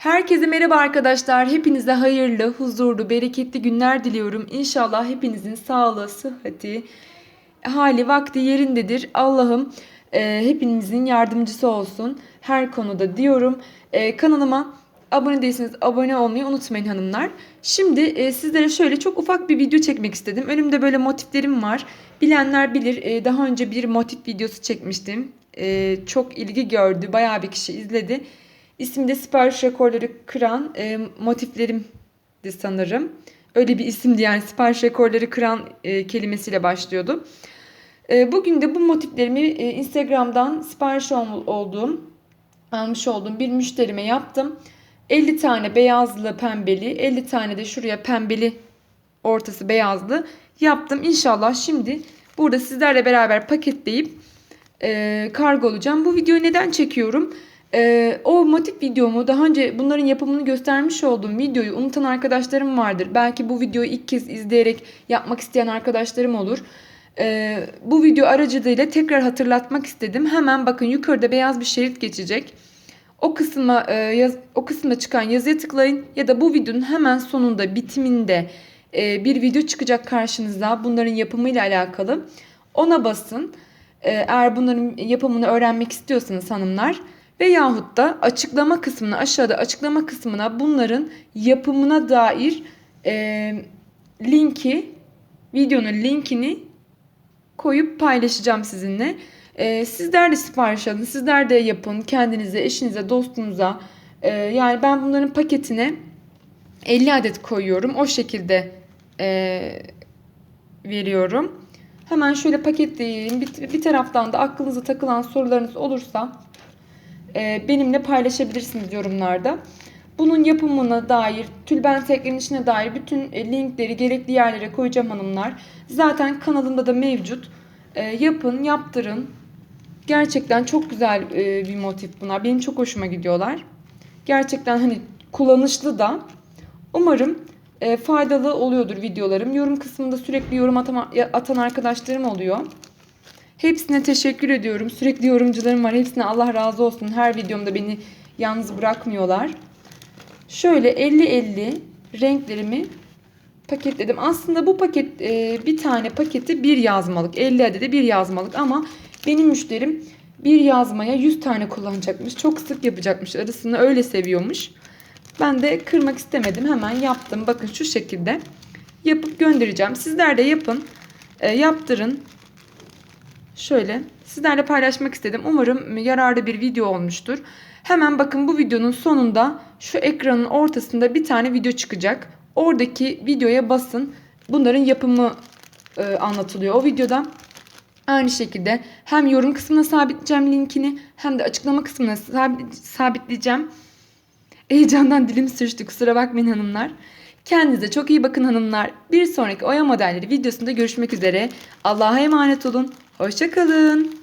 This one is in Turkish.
Herkese merhaba arkadaşlar. Hepinize hayırlı, huzurlu, bereketli günler diliyorum. İnşallah hepinizin sağlığı, sıhhati, hali, vakti yerindedir. Allah'ım e, hepinizin yardımcısı olsun her konuda diyorum. E, kanalıma abone değilseniz abone olmayı unutmayın hanımlar. Şimdi e, sizlere şöyle çok ufak bir video çekmek istedim. Önümde böyle motiflerim var. Bilenler bilir e, daha önce bir motif videosu çekmiştim. E, çok ilgi gördü. Bayağı bir kişi izledi. İsmi de sipariş rekorları kıran e, motiflerimdi sanırım. Öyle bir isimdi yani sipariş rekorları kıran e, kelimesiyle başlıyordu. E, bugün de bu motiflerimi e, Instagram'dan sipariş ol- olduğum, almış olduğum bir müşterime yaptım. 50 tane beyazlı pembeli, 50 tane de şuraya pembeli ortası beyazlı yaptım. İnşallah şimdi burada sizlerle beraber paketleyip e, kargo olacağım. Bu videoyu neden çekiyorum? E, o motif videomu daha önce bunların yapımını göstermiş olduğum videoyu unutan arkadaşlarım vardır. Belki bu videoyu ilk kez izleyerek yapmak isteyen arkadaşlarım olur. E, bu video aracılığıyla tekrar hatırlatmak istedim. Hemen bakın yukarıda beyaz bir şerit geçecek. O kısma e, yaz, o kısımda çıkan yazıya tıklayın ya da bu videonun hemen sonunda bitiminde e, bir video çıkacak karşınıza bunların yapımıyla alakalı. Ona basın. E, eğer bunların yapımını öğrenmek istiyorsanız hanımlar veyahut da açıklama kısmına aşağıda açıklama kısmına bunların yapımına dair e, linki videonun linkini koyup paylaşacağım sizinle. Ee, sizler de sipariş alın, sizler de yapın kendinize, eşinize, dostunuza. Ee, yani ben bunların paketine 50 adet koyuyorum. O şekilde e, veriyorum. Hemen şöyle paketleyeyim. Bir, bir taraftan da aklınıza takılan sorularınız olursa e, benimle paylaşabilirsiniz yorumlarda. Bunun yapımına dair, tülbent eklenişine dair bütün e, linkleri gerekli yerlere koyacağım hanımlar. Zaten kanalımda da mevcut. E, yapın, yaptırın. Gerçekten çok güzel e, bir motif bunlar. Benim çok hoşuma gidiyorlar. Gerçekten hani kullanışlı da. Umarım e, faydalı oluyordur videolarım. Yorum kısmında sürekli yorum atan arkadaşlarım oluyor. Hepsine teşekkür ediyorum. Sürekli yorumcularım var. Hepsine Allah razı olsun. Her videomda beni yalnız bırakmıyorlar. Şöyle 50-50 renklerimi paketledim. Aslında bu paket e, bir tane paketi bir yazmalık. 50 adede bir yazmalık ama benim müşterim bir yazmaya 100 tane kullanacakmış. Çok sık yapacakmış. Arasını öyle seviyormuş. Ben de kırmak istemedim. Hemen yaptım. Bakın şu şekilde yapıp göndereceğim. Sizler de yapın. E, yaptırın. Şöyle sizlerle paylaşmak istedim. Umarım yararlı bir video olmuştur. Hemen bakın bu videonun sonunda şu ekranın ortasında bir tane video çıkacak. Oradaki videoya basın. Bunların yapımı e, anlatılıyor o videoda. Aynı şekilde hem yorum kısmına sabitleyeceğim linkini hem de açıklama kısmına sabit, sabitleyeceğim. Heyecandan dilim sürçtü kusura bakmayın hanımlar. Kendinize çok iyi bakın hanımlar. Bir sonraki Oya modelleri videosunda görüşmek üzere. Allah'a emanet olun. Hoşçakalın.